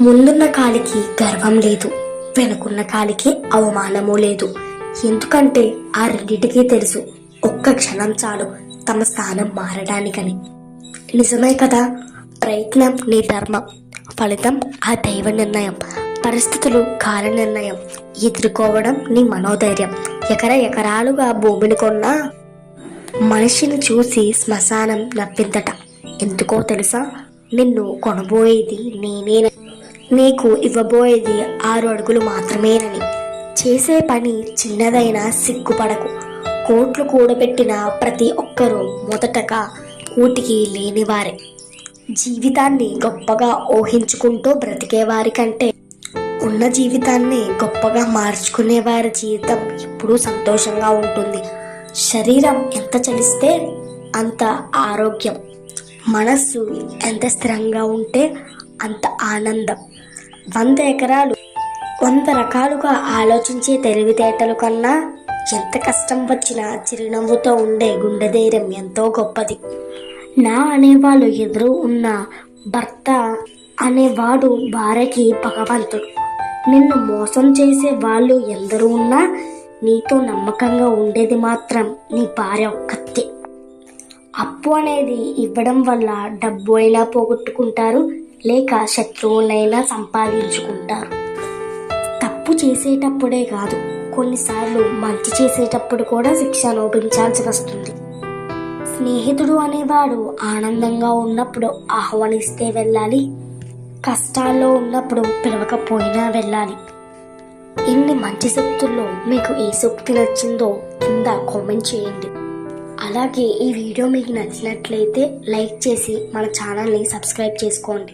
ముందున్న కాలికి గర్వం లేదు వెనుకున్న కాలికి అవమానము లేదు. ఎందుకంటే ఆ రెండిటికీ తెలుసు ఒక్క క్షణం చాలు తమ స్థానం మారడానికని. నిజమే కదా? ప్రయత్నం నీ ధర్మం ఫలితం ఆ దైవ నిర్ణయం. పరిస్థితులు కాల నిర్ణయం ఎదుర్కోవడం నీ మనోధైర్యం. ఎకర ఎకరాలుగా భూమిని కొన్నా మనిషిని చూసి శ్మశానం నవ్విందట ఎందుకో తెలుసా? నిన్ను కొనబోయేది నేనే నీకు ఇవ్వబోయేది ఆరు అడుగులు మాత్రమేనని. చేసే పని చిన్నదైనా సిగ్గుపడకు. కోట్లు కూడబెట్టిన ప్రతి ఒక్కరూ మొదటగా కూటికి లేనివారే. జీవితాన్ని గొప్పగా ఊహించుకుంటూ బ్రతికేవారి కంటే ఉన్న జీవితాన్ని గొప్పగా మార్చుకునేవారి జీవితం ఎప్పుడూ సంతోషంగా ఉంటుంది. శరీరం ఎంత చలిస్తే అంత ఆరోగ్యం. మనస్సు ఎంత స్థిరంగా ఉంటే అంత ఆనందం. వంద ఎకరాలు. వంద రకాలుగా ఆలోచించే తెలివితేటలు కన్నా ఎంత కష్టం వచ్చినా చిరునవ్వుతో ఉండే గుండె ధైర్యం ఎంతో గొప్పది. నా అనేవాళ్ళు ఎదురు ఉన్న భర్త అనేవాడు భార్యకి భగవంతుడు. నిన్ను మోసం చేసే వాళ్ళు ఎందరూ ఉన్నా నీతో నమ్మకంగా ఉండేది మాత్రం నీ భార్య ఒక్కతే. అప్పు అనేది ఇవ్వడం వల్ల డబ్బు అయినా పోగొట్టుకుంటారు. లేక శత్రువులైనా సంపాదించుకుంటారు. తప్పు చేసేటప్పుడే కాదు కొన్నిసార్లు మంచి చేసేటప్పుడు కూడా శిక్ష లోపించాల్సి వస్తుంది. స్నేహితుడు అనేవాడు ఆనందంగా ఉన్నప్పుడు ఆహ్వానిస్తే వెళ్ళాలి కష్టాల్లో ఉన్నప్పుడు పిలవకపోయినా వెళ్ళాలి. ఇన్ని మంచి సూక్తుల్లో మీకు ఏ సూక్తి నచ్చిందో కింద కామెంట్ చేయండి. అలాగే ఈ వీడియో మీకు నచ్చినట్లయితే లైక్ చేసి మన ఛానల్ని సబ్స్క్రైబ్ చేసుకోండి.